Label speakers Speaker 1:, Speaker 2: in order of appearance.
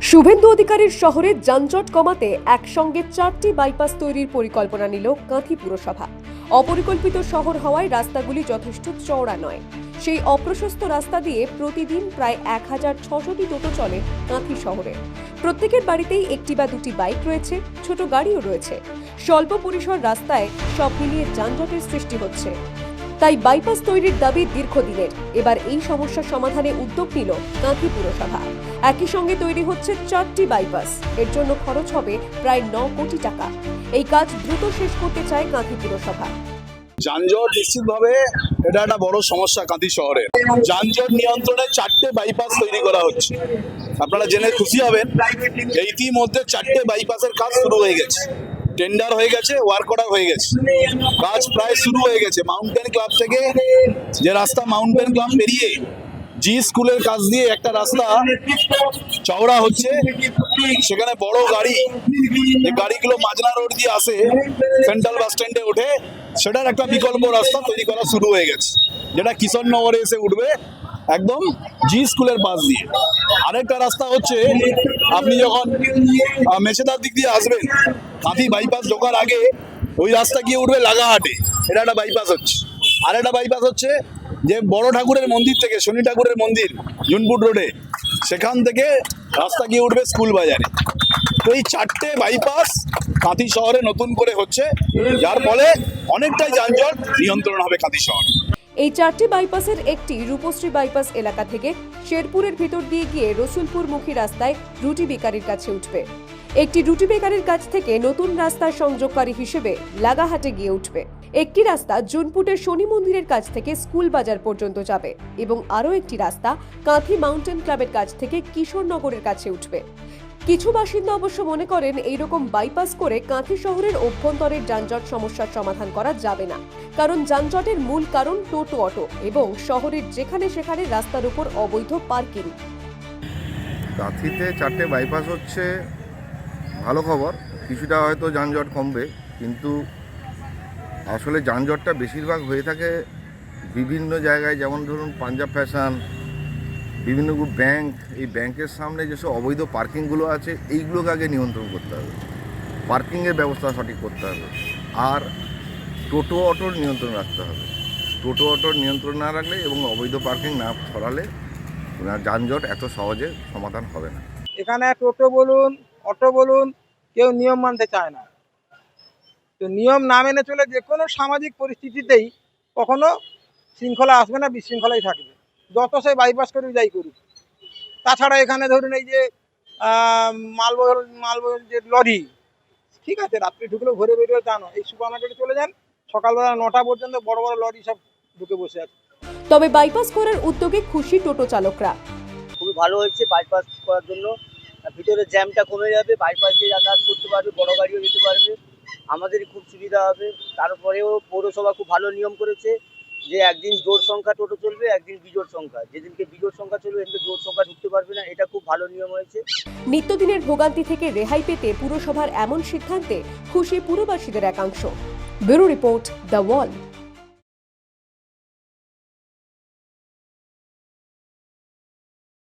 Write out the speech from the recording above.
Speaker 1: শুভেন্দু অধিকারীর শহরে যানজট কমাতে একসঙ্গে চারটি বাইপাস তৈরির পরিকল্পনা নিল কাঁথি পুরসভা। অপরিকল্পিত শহর হওয়ায় রাস্তাগুলি যথেষ্ট চওড়া নয়। সেই অপ্রশস্ত রাস্তা দিয়ে প্রতিদিন প্রায় এক হাজার ছশোটি টোটো চলে কাঁথি শহরে। প্রত্যেকের বাড়িতেই একটি বা দুটি বাইক রয়েছে, ছোট গাড়িও রয়েছে। স্বল্প পরিসর রাস্তায় সব মিলিয়ে যানজটের সৃষ্টি হচ্ছে। তাই বাইপাস তৈরির দাবি দীর্ঘদিনের। এবার এই সমস্যার সমাধানে উদ্যোগ নিল কাঁথি পুরসভা। একই সঙ্গে তৈরি হচ্ছে চারটি বাইপাস এর জন্য খরচ হবে প্রায় ন কোটি টাকা। এই কাজ দ্রুত শেষ করতে চায় কাঁথি পুরসভা।
Speaker 2: যানজট নিশ্চিতভাবে এটা একটা বড় সমস্যা কাঁথি শহরে। যানজট নিয়ন্ত্রণে চারটে বাইপাস তৈরি করা হচ্ছে। আপনারা জেনে খুশি হবেন ইতিমধ্যে চারটে বাইপাসের কাজ শুরু হয়ে গেছে। টেন্ডার হয়ে গেছে ওয়ার্ক অর্ডার হয়ে গেছে। কাজ প্রায় শুরু হয়ে গেছে। মাউন্টেন ক্লাব থেকে যে রাস্তা মাউন্টেন ক্লাব পেরিয়ে জি স্কুলের কাছ দিয়ে একটা রাস্তা চওড়া হচ্ছে। সেখানে বড় গাড়ি যে গাড়িগুলো মাজনা রোড দিয়ে আসে সেন্ট্রাল বাস স্ট্যান্ডে ওঠে। সেটার একটা বিকল্প রাস্তা তৈরি করা শুরু হয়ে গেছে। যেটা কিশোরনগরে এসে উঠবে। একদম জি স্কুলের পাশ দিয়ে। আরেকটা রাস্তা হচ্ছে, আপনি যখন মেছেদার দিক দিয়ে আসবেন কাঁথি বাইপাস ঢোকার আগে ওই রাস্তা গিয়ে উঠবে লাগাহাটে। এটা একটা বাইপাস হচ্ছে। আর একটা বাইপাস হচ্ছে যে বড় ঠাকুরের মন্দির থেকে, শনি ঠাকুরের মন্দির জুনপুর রোডে সেখান থেকে রাস্তা গিয়ে উঠবে স্কুল বাজারে। তো এই চারটে বাইপাস কাঁথি শহরে নতুন করে হচ্ছে। যার ফলে অনেকটাই যানজট নিয়ন্ত্রণ হবে কাঁথি শহর।
Speaker 1: এই চারটি বাইপাসের একটি রূপশ্রী বাইপাস এলাকা থেকে শেরপুরের ভিতর দিয়ে গিয়ে রসুলপুরমুখী রাস্তায় রুটি বেকারির কাছে উঠবে। একটি রুটি বেকারির কাছ থেকে নতুন রাস্তার সংযোগকারী হিসেবে লাগাহাটে গিয়ে উঠবে। একটি রাস্তা জুনপুটের শনি মন্দিরের কাছ থেকে স্কুল বাজার পর্যন্ত যাবে এবং আরও একটি রাস্তা কাঁথি মাউন্টেন ক্লাবের কাছ থেকে কিশোরনগরের কাছে উঠবে। কিছু বাসিন্দা অবশ্য মনে করেন এইরকম বাইপাস করে কাঁথি শহরের অভ্যন্তরের যানজট সমস্যার সমাধান করা যাবে না। কারণ যানজটের মূল কারণ টোটো অটো এবং শহরের যেখানে সেখানে রাস্তার উপর অবৈধ পার্কিং।
Speaker 3: কাঁথিতে চারটে বাইপাস হচ্ছে, ভালো খবর, কিছুটা হয়তো যানজট কমবে, কিন্তু আসলে যানজটটা বেশিরভাগ হয়ে থাকে বিভিন্ন জায়গায়, যেমন ধরুন পাঞ্জাব ফ্যাশন বিভিন্ন ব্যাংক এই ব্যাংকের সামনে যেসব অবৈধ পার্কিংগুলো আছে, এইগুলোকে আগে নিয়ন্ত্রণ করতে হবে। পার্কিংয়ের ব্যবস্থা সঠিক করতে হবে। আর টোটো অটোর নিয়ন্ত্রণ রাখতে হবে। টোটো অটোর নিয়ন্ত্রণ না রাখলে এবং অবৈধ পার্কিং না ছড়ালে যানজট এত সহজে সমাধান হবে না।
Speaker 4: এখানে টোটো বলুন, অটো বলুন, কেউ নিয়ম মানতে চায় না। তো নিয়ম না মেনে চলে যে কোনো সামাজিক পরিস্থিতিতেই কখনো শৃঙ্খলা আসবে না, বিশৃঙ্খলাই থাকবে। যত সে বাইপাস করে যাই করুক। তাছাড়া এখানে ধরুন এই যে আহ, মালবহর মালবহর যে লরি ঠিক আছে রাত্রি ঢুকলেও ঘরে বেরিয়ে জানো এই সুপার মার্কেটে চলে যান সকালবেলা নটা পর্যন্ত বড় বড় লরি সব ঢুকে বসে আছে।
Speaker 1: তবে বাইপাস করার উদ্যোগে খুশি টোটো চালকরা।
Speaker 5: খুবই ভালো হয়েছে বাইপাস করার জন্য। আর ভিতরে জ্যামটা কমে যাবে বাইপাস দিয়ে যাতায়াত করতে পারবে বড় গাড়িও যেতে পারবে। আমাদেরই খুব সুবিধা হবে। তারপরেও পৌরসভা খুব ভালো নিয়ম করেছে। যে একদিন জোর সংখ্যা টোটো চলবে, একদিন বিজোর সংখ্যা। যেদিনকে বিজোড় সংখ্যা চলবে, সেদিনকে জোর সংখ্যা ঢুকতে পারবে না। এটা খুব ভালো নিয়ম হয়েছে।
Speaker 1: নিত্যদিনের ভোগান্তি থেকে রেহাই পেতে পুরসভার এমন সিদ্ধান্তে খুশি পুরবাসীদের একাংশ। Bureau report the Wall.